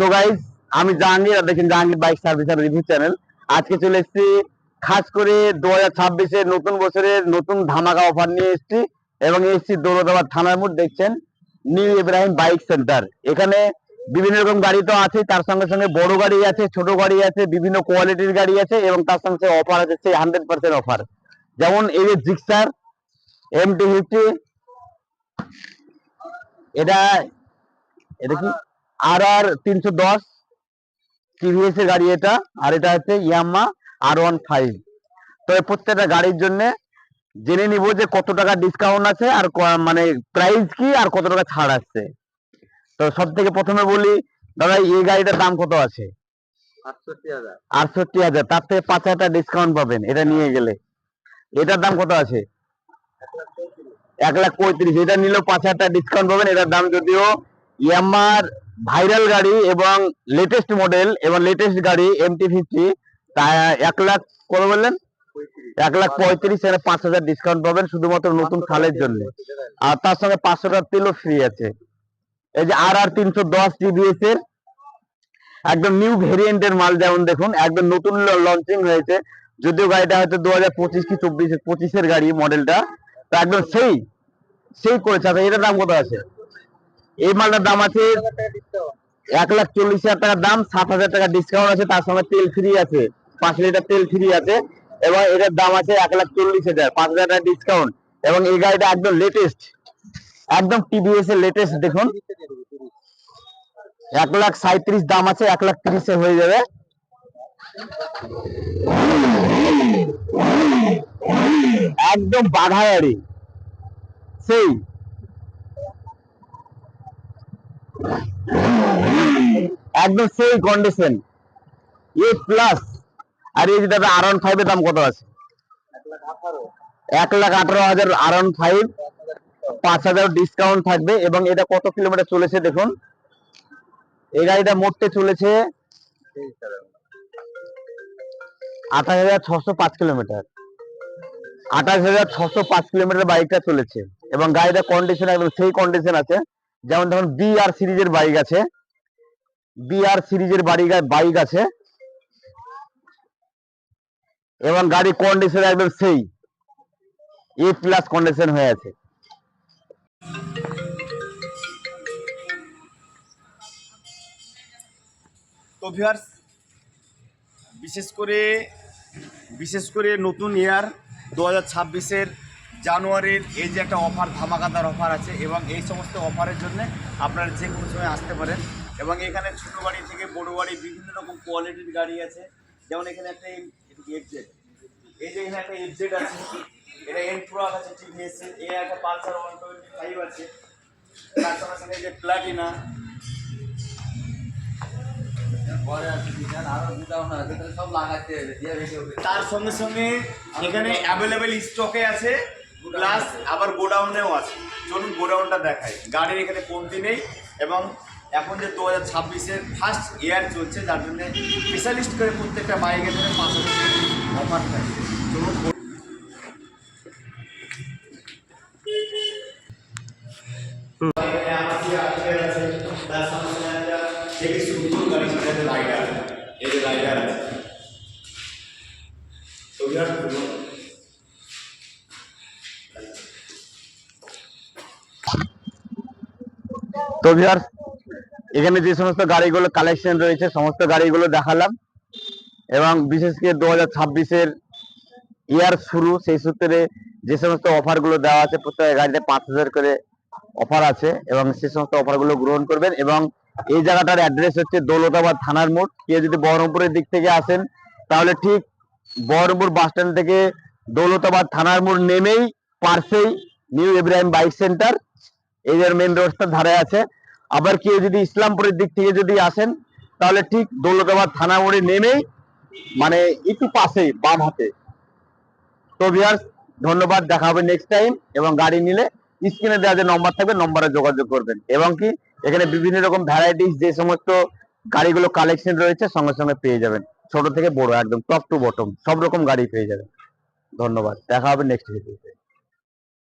তো গাইজ আমি জাহাঙ্গীর আর দেখেন জাহাঙ্গীর বাইক সার্ভিস আর রিভিউ চ্যানেল আজকে চলে এসেছি খাস করে দু হাজার ছাব্বিশের নতুন বছরের নতুন ধামাকা অফার নিয়ে এসেছি এবং এসেছি দৌলতাবাদ থানার মোড়, দেখছেন? New Ibrahim bike center. এখানে বিভিন্ন রকম গাড়ি তো আছে তার সঙ্গে সঙ্গে বড় গাড়ি আছে, ছোট গাড়ি আছে, বিভিন্ন কোয়ালিটির গাড়ি আছে এবং তার সঙ্গে অফার আছে, সেই হান্ড্রেড পার্সেন্ট অফার যেমন এই যে জিক্সার এম টি ফিফটি এটা এটা কি? আর আর তিনশো দশ টিভিএস এর গাড়ি এটা আর এটা হচ্ছে ইয়াম্মা আর ওয়ান ফাইভ তো প্রত্যেকটা গাড়ির জন্য জেনে নিব যে কত টাকা ডিসকাউন্ট আছে আর মানে প্রাইস কি আর কত টাকা ছাড় আসছে তো সব থেকে প্রথমে বলি দাদা এই গাড়িটার দাম কত আছে? আটষট্টি হাজার। তার থেকে পাঁচ হাজার ডিসকাউন্ট পাবেন এটা নিয়ে গেলে। এটার দাম কত আছে? এক লাখ পঁয়ত্রিশ। এটা নিলেও পাঁচ হাজার টাকা ডিসকাউন্ট পাবেন। এটার দাম যদিও ইয়ামার ভাইরাল গাড়ি এবং লেটেস্ট মডেল এবং লেটেস্ট গাড়ি এমটি ফিফটি তা এক লাখ কত বললেন? এক লাখ পঁয়ত্রিশ এর পাঁচ হাজার ডিসকাউন্ট পাবেন শুধুমাত্র নতুন সালের জন্য। আর তার সঙ্গে পাঁচশো টাকা তেলও ফ্রি আছে। এই যে আর আর তিনশো দশ টিভিএস এর একদম নিউ ভেরিয়েন্টের মাল যেমন দেখুন একদম নতুন লঞ্চিং হয়েছে। যদিও গাড়িটা হয়তো দু হাজার পঁচিশ কি চব্বিশ পঁচিশের গাড়ি মডেলটা তো একদম সেই সেই করেছে। আচ্ছা এটার দাম কত আছে? এই মালটার দাম আছে এক লাখ চল্লিশ হাজার টাকার দাম সাত হাজার টাকা ডিসকাউন্ট আছে তার সঙ্গে তেল ফ্রি আছে। পাঁচ লিটার তেল ফ্রি আছে। এবং এটার দাম আছে এক লাখ চল্লিশ হাজার পাঁচ হাজার টাকা ডিসকাউন্ট এবং এই গাড়িটা একদম লেটেস্ট একদম টিভিএস এর লেটেস্ট দেখুন। এক লাখ সাঁত্রিশ দাম আছে এক লাখ তিরিশে হয়ে যাবে। একদম বাধা গাড়ি। সেই একদম সেই কন্ডিশন এ প্লাস আর এই যে দাদা আর ওয়ান ফাইভ এর দাম কত আছে? এক লাখ আঠারো হাজার আর ওয়ান ফাইভ পাঁচ হাজার ডিসকাউন্ট থাকবে এবং এটা কত কিলোমিটার চলেছে দেখুন? এই গাড়িটা মোটতে চলেছে আঠাশ হাজার ছশো পাঁচ কিলোমিটার আঠাশ হাজার ছশো পাঁচ কিলোমিটার বাইকটা চলেছে এবং গাড়িটা কন্ডিশন একদম সেই কন্ডিশন আছে। যেমন ধরুন বি আর সিরিজের বাইক আছে। বি আর সিরিজের বাড়ি বাইক আছে এবং গাড়ি কন্ডিশন একদম সেই। এ প্লাস কন্ডিশন হয়ে আছে। তো ভিউয়ার্স বিশেষ করে বিশেষ করে নতুন ইয়ার দু হাজার ছাব্বিশের জানুয়ারির এই যে একটা অফার ধামাকাদার অফার আছে এবং এই সমস্ত অফারের জন্য আপনারা যে কোনো সময় আসতে পারেন। এবং এখানে ছোটো গাড়ি থেকে বড় গাড়ি বিভিন্ন রকম কোয়ালিটির গাড়ি আছে। যেমন এখানে একটা এফজেড এই যে এখানে একটা এফজেড আছে এটা এনট্রাক আছে টিভিএস এ একটা পালসার ওয়ান টোয়েন্টি ফাইভ আছে। তার সঙ্গে সঙ্গে যে প্লাটিনা তার সঙ্গে সঙ্গে এখানে অ্যাভেলেবেল স্টকে আছে। প্লাস আবার গোডাউনেও আছে। চলুন গোডাউনটা দেখাই। গাড়ির এখানে কমতি নেই এবং এখন যে দু হাজার ছাব্বিশের ফার্স্ট ইয়ার চলছে, যার জন্য স্পেশালিস্ট করে প্রত্যেকটা বাইকের জন্য পাঁচ অফার থাকে। চলুন আমাদের আছে। তার সঙ্গে তো এখানে যে সমস্ত গাড়িগুলো কালেকশন রয়েছে, সমস্ত গাড়িগুলো দেখালাম। এবং বিশেষ করে দু হাজার ছাব্বিশের ইয়ার শুরু, সেই সূত্রে যে সমস্ত অফারগুলো দেওয়া আছে, প্রত্যেক গাড়িতে পাঁচ হাজার করে অফার আছে এবং সে সমস্ত অফারগুলো গ্রহণ করবেন। এবং এই জায়গাটার অ্যাড্রেস হচ্ছে দৌলতাবাদ থানার মোড়। কেউ যদি বহরমপুরের দিক থেকে আসেন, তাহলে ঠিক বহরমপুর বাস স্ট্যান্ড থেকে দৌলতাবাদ থানার মোড় নেমেই পার্শ্বেই নিউ ইব্রাহিম বাইক সেন্টার এই যে মেন রাস্তার ধারে আছে। আবার কেউ যদি ইসলামপুরের দিক থেকে যদি আসেন, তাহলে ঠিক দৌলতাবাদ থানা মোড়ে নেমেই মানে একটু পাশেই বাম হাতে। তো ভিউয়ার্স ধন্যবাদ, দেখা হবে নেক্সট টাইম এবং গাড়ি নিলে স্ক্রিনে দেওয়া যে নম্বর থাকবে নম্বরে যোগাযোগ করবেন। এবং কি, এখানে বিভিন্ন রকম ভ্যারাইটিস যে সমস্ত গাড়িগুলো কালেকশন রয়েছে, সঙ্গে সঙ্গে পেয়ে যাবেন। ছোট থেকে বড়, একদম টপ টু বটম সব রকম গাড়ি পেয়ে যাবেন। ধন্যবাদ, দেখা হবে নেক্সট ভিডিওতে